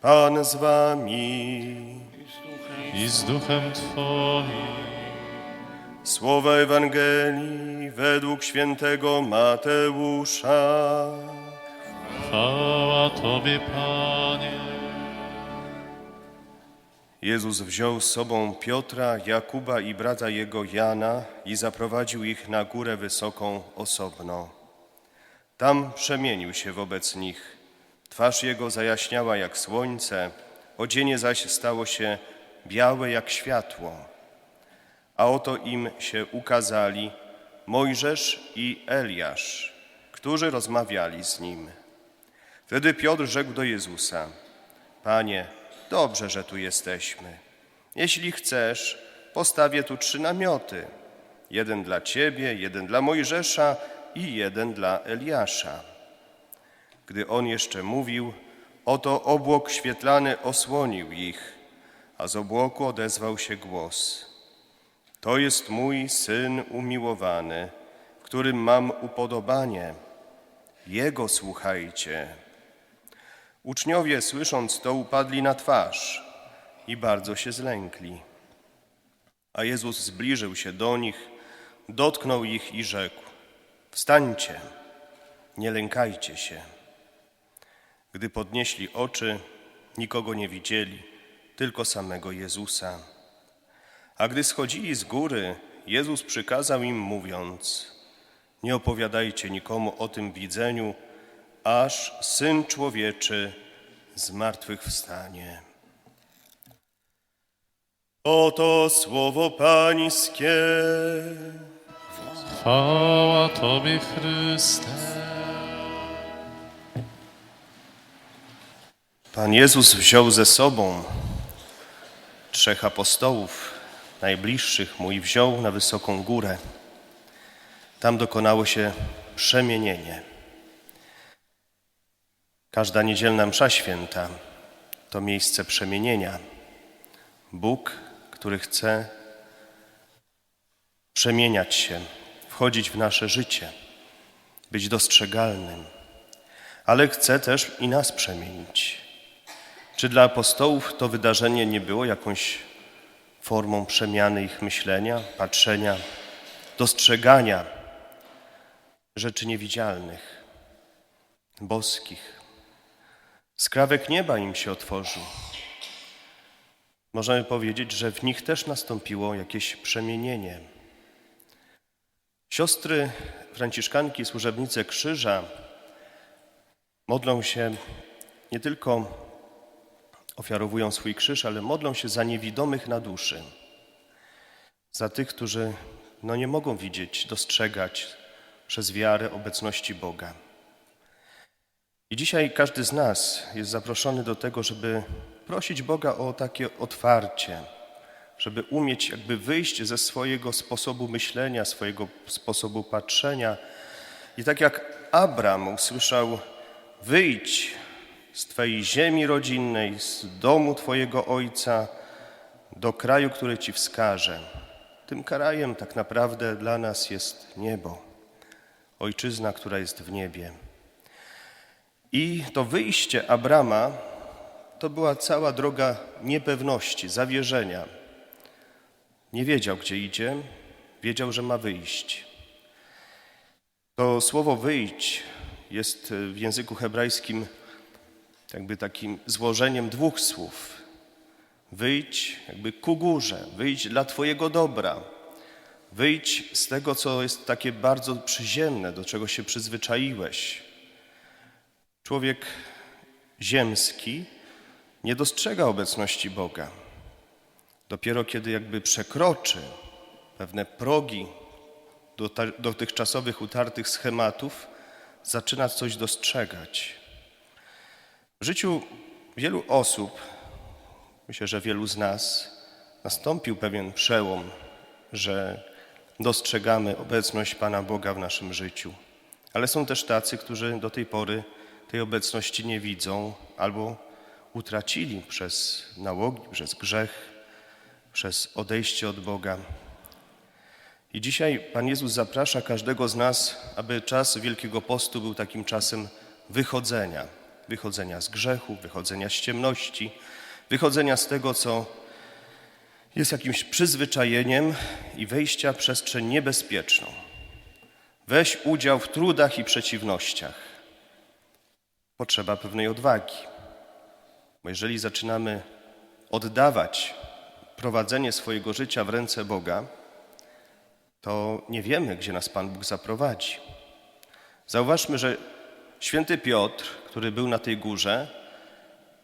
Pan z wami. i z duchem Twoim. Słowa Ewangelii według świętego Mateusza. Chwała Tobie, Panie. Jezus wziął z sobą Piotra, Jakuba i brata jego Jana i zaprowadził ich na górę wysoką osobno. Tam przemienił się wobec nich. Twarz jego zajaśniała jak słońce, odzienie zaś stało się białe jak światło. A oto im się ukazali Mojżesz i Eliasz, którzy rozmawiali z nim. Wtedy Piotr rzekł do Jezusa: Panie, dobrze, że tu jesteśmy. Jeśli chcesz, postawię tu trzy namioty: jeden dla ciebie, jeden dla Mojżesza i jeden dla Eliasza. Gdy on jeszcze mówił, oto obłok świetlany osłonił ich, a z obłoku odezwał się głos: To jest mój syn umiłowany, w którym mam upodobanie. Jego słuchajcie. Uczniowie, słysząc to, upadli na twarz i bardzo się zlękli. A Jezus zbliżył się do nich, dotknął ich i rzekł: Wstańcie, nie lękajcie się. Gdy podnieśli oczy, nikogo nie widzieli, tylko samego Jezusa. A gdy schodzili z góry, Jezus przykazał im, mówiąc: Nie opowiadajcie nikomu o tym widzeniu, aż syn człowieczy z martwych wstanie. Oto słowo Pańskie. Chwała Tobie, Chryste. Pan Jezus wziął ze sobą trzech apostołów, najbliższych mu, i wziął na wysoką górę. Tam dokonało się przemienienie. Każda niedzielna msza święta to miejsce przemienienia. Bóg, który chce przemieniać się, wchodzić w nasze życie, być dostrzegalnym, ale chce też i nas przemienić. Czy dla apostołów to wydarzenie nie było jakąś formą przemiany ich myślenia, patrzenia, dostrzegania rzeczy niewidzialnych, boskich? Skrawek nieba im się otworzył. Możemy powiedzieć, że w nich też nastąpiło jakieś przemienienie. Siostry Franciszkanki, służebnice Krzyża modlą się nie tylko ofiarowują swój krzyż, ale modlą się za niewidomych na duszy, za tych, którzy no, nie mogą widzieć, dostrzegać przez wiarę obecności Boga. I dzisiaj każdy z nas jest zaproszony do tego, żeby prosić Boga o takie otwarcie, żeby umieć jakby wyjść ze swojego sposobu myślenia, swojego sposobu patrzenia. I tak jak Abram usłyszał: Wyjdź z Twojej ziemi rodzinnej, z domu Twojego ojca, do kraju, który Ci wskażę. Tym krajem tak naprawdę dla nas jest niebo, ojczyzna, która jest w niebie. I to wyjście Abrama to była cała droga niepewności, zawierzenia. Nie wiedział, gdzie idzie, wiedział, że ma wyjść. To słowo wyjść jest w języku hebrajskim jakby takim złożeniem dwóch słów. Wyjdź jakby ku górze, wyjdź dla Twojego dobra. Wyjdź z tego, co jest takie bardzo przyziemne, do czego się przyzwyczaiłeś. Człowiek ziemski nie dostrzega obecności Boga. Dopiero kiedy jakby przekroczy pewne progi dotychczasowych utartych schematów, zaczyna coś dostrzegać. W życiu wielu osób, myślę, że wielu z nas, nastąpił pewien przełom, że dostrzegamy obecność Pana Boga w naszym życiu. Ale są też tacy, którzy do tej pory tej obecności nie widzą albo utracili przez nałogi, przez grzech, przez odejście od Boga. I dzisiaj Pan Jezus zaprasza każdego z nas, aby czas Wielkiego Postu był takim czasem wychodzenia, wychodzenia z grzechu, wychodzenia z ciemności, wychodzenia z tego, co jest jakimś przyzwyczajeniem i wejścia w przestrzeń niebezpieczną. Weź udział w trudach i przeciwnościach. Potrzeba pewnej odwagi. Bo jeżeli zaczynamy oddawać prowadzenie swojego życia w ręce Boga, to nie wiemy, gdzie nas Pan Bóg zaprowadzi. Zauważmy, że święty Piotr, który był na tej górze,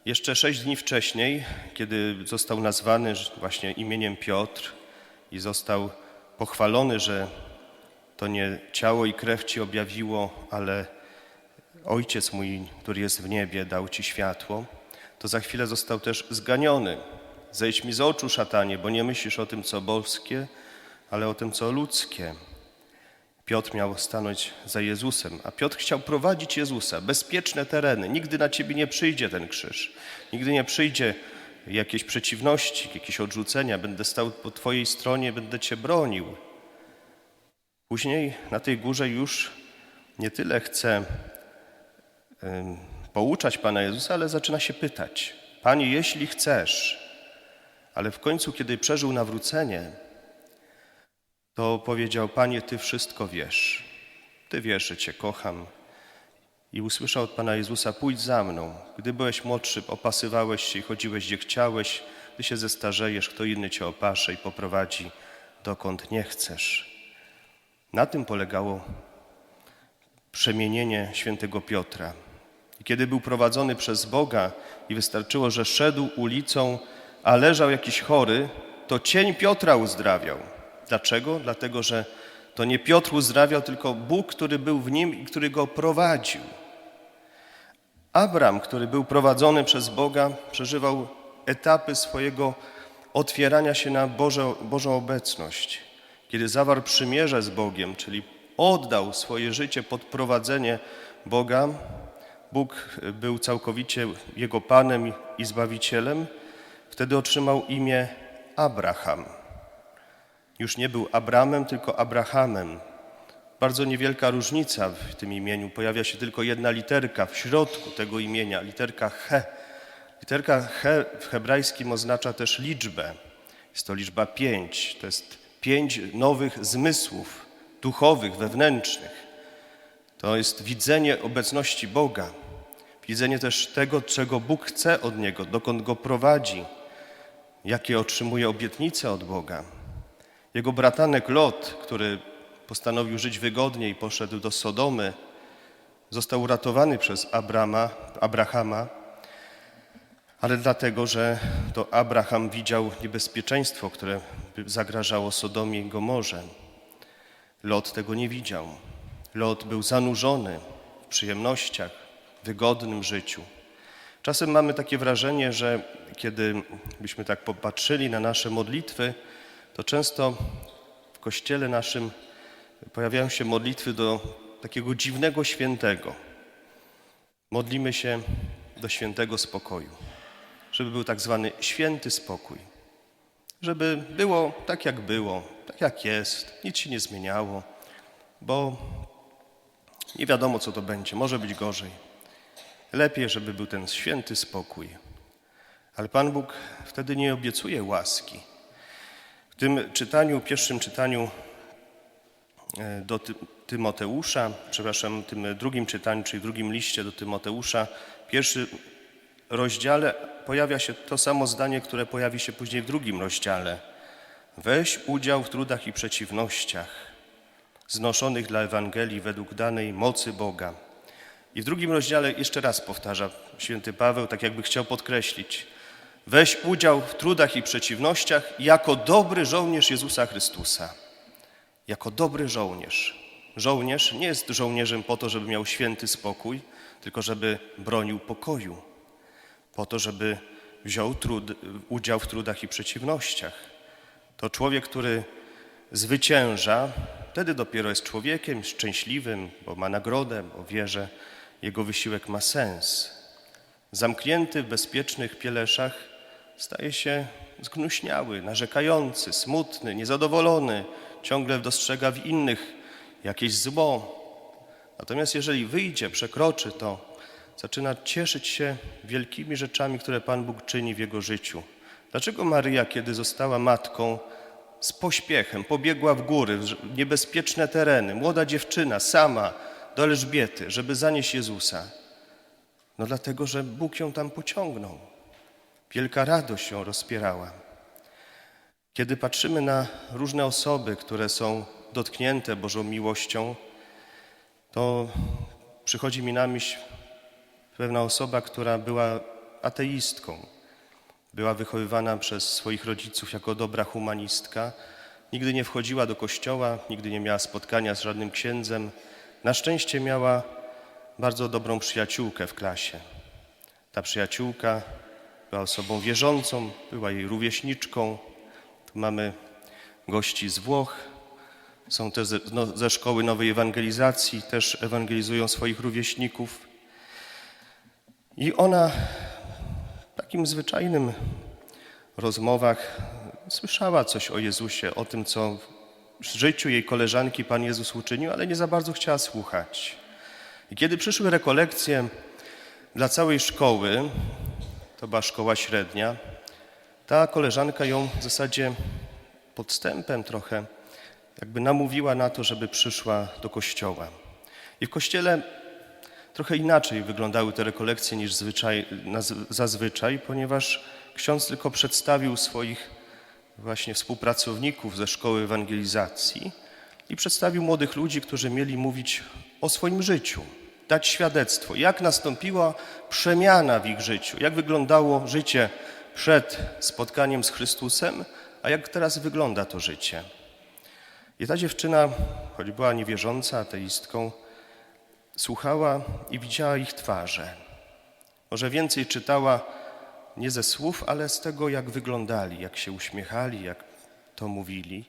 jeszcze sześć dni wcześniej, kiedy został nazwany właśnie imieniem Piotr i został pochwalony, że to nie ciało i krew ci objawiło, ale Ojciec mój, który jest w niebie, dał ci światło, to za chwilę został też zganiony. Zejdź mi z oczu, szatanie, bo nie myślisz o tym, co boskie, ale o tym, co ludzkie. Piotr miał stanąć za Jezusem, a Piotr chciał prowadzić Jezusa, bezpieczne tereny. Nigdy na ciebie nie przyjdzie ten krzyż, nigdy nie przyjdzie jakieś przeciwności, jakieś odrzucenia. Będę stał po twojej stronie, będę cię bronił. Później na tej górze już nie tyle chce pouczać Pana Jezusa, ale zaczyna się pytać: Panie, jeśli chcesz, ale w końcu, kiedy przeżył nawrócenie, to powiedział: Panie, Ty wszystko wiesz. Ty wiesz, że Cię kocham. I usłyszał od Pana Jezusa: Pójdź za mną. Gdy byłeś młodszy, opasywałeś się i chodziłeś gdzie chciałeś. Gdy się zestarzejesz, kto inny Cię opasze i poprowadzi dokąd nie chcesz. Na tym polegało przemienienie świętego Piotra. I kiedy był prowadzony przez Boga i wystarczyło, że szedł ulicą, a leżał jakiś chory, to cień Piotra uzdrawiał. Dlaczego? Dlatego, że to nie Piotr uzdrawiał, tylko Bóg, który był w nim i który go prowadził. Abram, który był prowadzony przez Boga, przeżywał etapy swojego otwierania się na Boże, Bożą obecność. Kiedy zawarł przymierze z Bogiem, czyli oddał swoje życie pod prowadzenie Boga, Bóg był całkowicie jego Panem i Zbawicielem, wtedy otrzymał imię Abraham. Już nie był Abramem, tylko Abrahamem. Bardzo niewielka różnica w tym imieniu. Pojawia się tylko jedna literka w środku tego imienia, literka He. Literka He w hebrajskim oznacza też liczbę. Jest to liczba pięć. To jest pięć nowych zmysłów duchowych, wewnętrznych. To jest widzenie obecności Boga, widzenie też tego, czego Bóg chce od niego, dokąd go prowadzi, jakie otrzymuje obietnice od Boga. Jego bratanek Lot, który postanowił żyć wygodnie i poszedł do Sodomy, został uratowany przez Abrama, Abrahama, ale dlatego, że to Abraham widział niebezpieczeństwo, które zagrażało Sodomie i Gomorze. Lot tego nie widział. Lot był zanurzony w przyjemnościach, wygodnym życiu. Czasem mamy takie wrażenie, że kiedy byśmy tak popatrzyli na nasze modlitwy, to często w kościele naszym pojawiają się modlitwy do takiego dziwnego świętego. Modlimy się do świętego spokoju, żeby był tak zwany święty spokój, żeby było tak, jak było, tak jak jest, nic się nie zmieniało, bo nie wiadomo, co to będzie, może być gorzej. Lepiej, żeby był ten święty spokój. Ale Pan Bóg wtedy nie obiecuje łaski. W tym czytaniu, pierwszym czytaniu e, do Ty- Tymoteusza, przepraszam, tym drugim czytaniu, czyli drugim liście do Tymoteusza, pierwszy rozdziale pojawia się to samo zdanie, które pojawi się później w drugim rozdziale. Weź udział w trudach i przeciwnościach znoszonych dla Ewangelii według danej mocy Boga. I w drugim rozdziale jeszcze raz powtarza święty Paweł, tak jakby chciał podkreślić. Weź udział w trudach i przeciwnościach jako dobry żołnierz Jezusa Chrystusa. Jako dobry żołnierz. Żołnierz nie jest żołnierzem po to, żeby miał święty spokój, tylko żeby bronił pokoju. Po to, żeby wziął trud, udział w trudach i przeciwnościach. To człowiek, który zwycięża, wtedy dopiero jest człowiekiem szczęśliwym, bo ma nagrodę, bo wie, że jego wysiłek ma sens. Zamknięty w bezpiecznych pieleszach staje się zgnuśniały, narzekający, smutny, niezadowolony, ciągle dostrzega w innych jakieś zło. Natomiast jeżeli wyjdzie, przekroczy to, zaczyna cieszyć się wielkimi rzeczami, które Pan Bóg czyni w jego życiu. Dlaczego Maryja, kiedy została matką, z pośpiechem pobiegła w góry, w niebezpieczne tereny, młoda dziewczyna, sama do Elżbiety, żeby zanieść Jezusa? No dlatego, że Bóg ją tam pociągnął. Wielka radość ją rozpierała. Kiedy patrzymy na różne osoby, które są dotknięte Bożą miłością, to przychodzi mi na myśl pewna osoba, która była ateistką. Była wychowywana przez swoich rodziców jako dobra humanistka. Nigdy nie wchodziła do kościoła, nigdy nie miała spotkania z żadnym księdzem. Na szczęście miała bardzo dobrą przyjaciółkę w klasie. Ta przyjaciółka była osobą wierzącą, była jej rówieśniczką. Tu mamy gości z Włoch, są też ze, no, ze szkoły nowej ewangelizacji, też ewangelizują swoich rówieśników. I ona w takim zwyczajnym rozmowach słyszała coś o Jezusie, o tym, co w życiu jej koleżanki Pan Jezus uczynił, ale nie za bardzo chciała słuchać. I kiedy przyszły rekolekcje dla całej szkoły, to była szkoła średnia, ta koleżanka ją w zasadzie podstępem trochę jakby namówiła na to, żeby przyszła do kościoła. I w kościele trochę inaczej wyglądały te rekolekcje niż zwyczaj, zazwyczaj, ponieważ ksiądz tylko przedstawił swoich właśnie współpracowników ze szkoły ewangelizacji i przedstawił młodych ludzi, którzy mieli mówić o swoim życiu, dać świadectwo, jak nastąpiła przemiana w ich życiu, jak wyglądało życie przed spotkaniem z Chrystusem, a jak teraz wygląda to życie. I ta dziewczyna, choć była niewierząca, ateistką, słuchała i widziała ich twarze. Może więcej czytała nie ze słów, ale z tego, jak wyglądali, jak się uśmiechali, jak to mówili,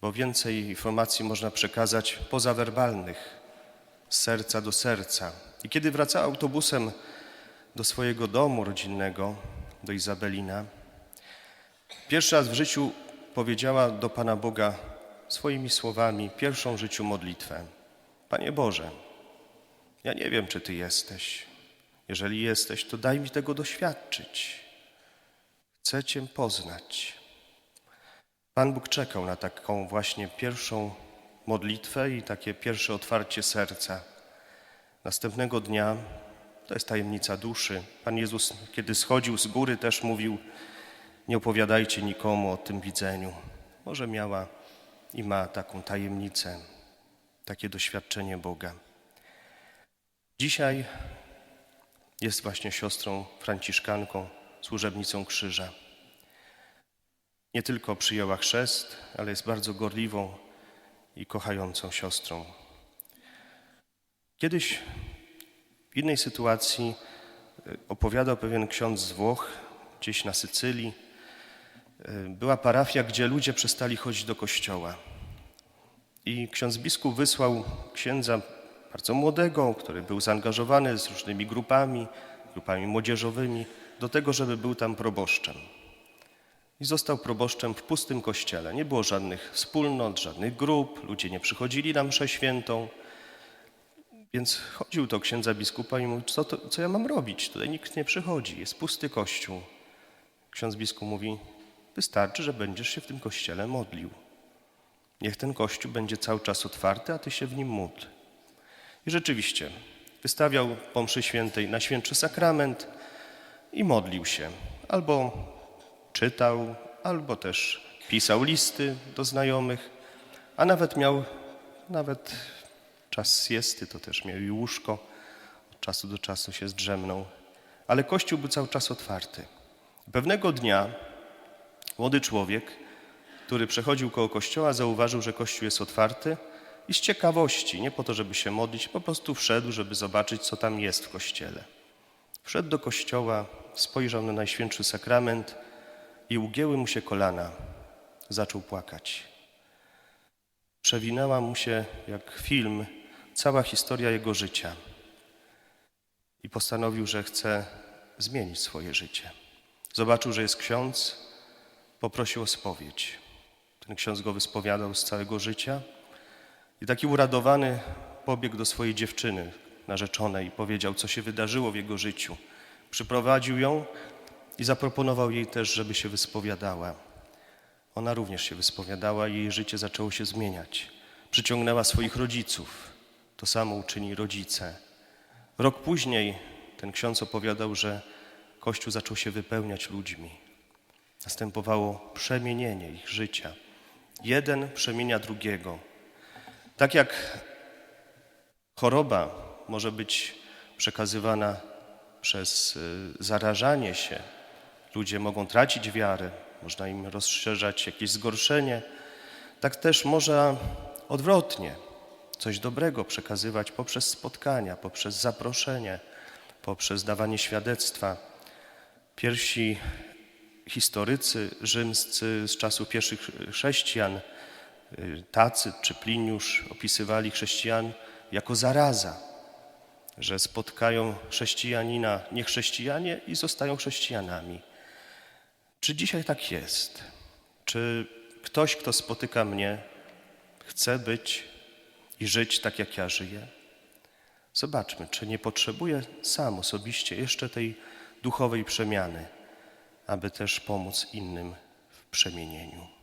bo więcej informacji można przekazać pozawerbalnych, serca do serca. I kiedy wracała autobusem do swojego domu rodzinnego, do Izabelina, pierwszy raz w życiu powiedziała do Pana Boga swoimi słowami pierwszą w życiu modlitwę. Panie Boże, ja nie wiem, czy Ty jesteś. Jeżeli jesteś, to daj mi tego doświadczyć. Chcę Cię poznać. Pan Bóg czekał na taką właśnie pierwszą modlitwę i takie pierwsze otwarcie serca. Następnego dnia, to jest tajemnica duszy, Pan Jezus, kiedy schodził z góry, też mówił: Nie opowiadajcie nikomu o tym widzeniu. Może miała i ma taką tajemnicę, takie doświadczenie Boga. Dzisiaj jest właśnie siostrą franciszkanką, służebnicą krzyża. Nie tylko przyjęła chrzest, ale jest bardzo gorliwą i kochającą siostrą. Kiedyś w innej sytuacji y, opowiadał pewien ksiądz z Włoch, gdzieś na Sycylii. Y, Była parafia, gdzie ludzie przestali chodzić do kościoła. I ksiądz biskup wysłał księdza bardzo młodego, który był zaangażowany z różnymi grupami, grupami młodzieżowymi, do tego, żeby był tam proboszczem. I został proboszczem w pustym kościele. Nie było żadnych wspólnot, żadnych grup, ludzie nie przychodzili na mszę świętą. Więc chodził do księdza biskupa i mówił, co, to, co ja mam robić? Tutaj nikt nie przychodzi, jest pusty kościół. Ksiądz biskup mówi, wystarczy, że będziesz się w tym kościele modlił. Niech ten kościół będzie cały czas otwarty, a ty się w nim módl. I rzeczywiście wystawiał po mszy świętej na świętszy sakrament i modlił się. Albo czytał, albo też pisał listy do znajomych, a nawet miał nawet czas siesty, to też miał i łóżko. Od czasu do czasu się zdrzemnął. Ale kościół był cały czas otwarty. Pewnego dnia młody człowiek, który przechodził koło kościoła, zauważył, że kościół jest otwarty i z ciekawości, nie po to, żeby się modlić, po prostu wszedł, żeby zobaczyć, co tam jest w kościele. Wszedł do kościoła, spojrzał na Najświętszy Sakrament i ugięły mu się kolana. Zaczął płakać. Przewinęła mu się, jak film, cała historia jego życia. I postanowił, że chce zmienić swoje życie. Zobaczył, że jest ksiądz, poprosił o spowiedź. Ten ksiądz go wyspowiadał z całego życia i taki uradowany pobiegł do swojej dziewczyny, narzeczonej i powiedział, co się wydarzyło w jego życiu. Przyprowadził ją i zaproponował jej też, żeby się wyspowiadała. Ona również się wyspowiadała i jej życie zaczęło się zmieniać. Przyciągnęła swoich rodziców. To samo uczyni rodzice. Rok później ten ksiądz opowiadał, że Kościół zaczął się wypełniać ludźmi. Następowało przemienienie ich życia. Jeden przemienia drugiego. Tak jak choroba może być przekazywana przez y, zarażanie się, ludzie mogą tracić wiarę, można im rozszerzać jakieś zgorszenie, tak też może odwrotnie coś dobrego przekazywać poprzez spotkania, poprzez zaproszenie, poprzez dawanie świadectwa. Pierwsi historycy rzymscy z czasów pierwszych chrześcijan, y, Tacyt czy Pliniusz opisywali chrześcijan jako zaraza, że spotkają chrześcijanina niechrześcijanie i zostają chrześcijanami. Czy dzisiaj tak jest? Czy ktoś, kto spotyka mnie, chce być i żyć tak, jak ja żyję? Zobaczmy, czy nie potrzebuję sam osobiście jeszcze tej duchowej przemiany, aby też pomóc innym w przemienieniu.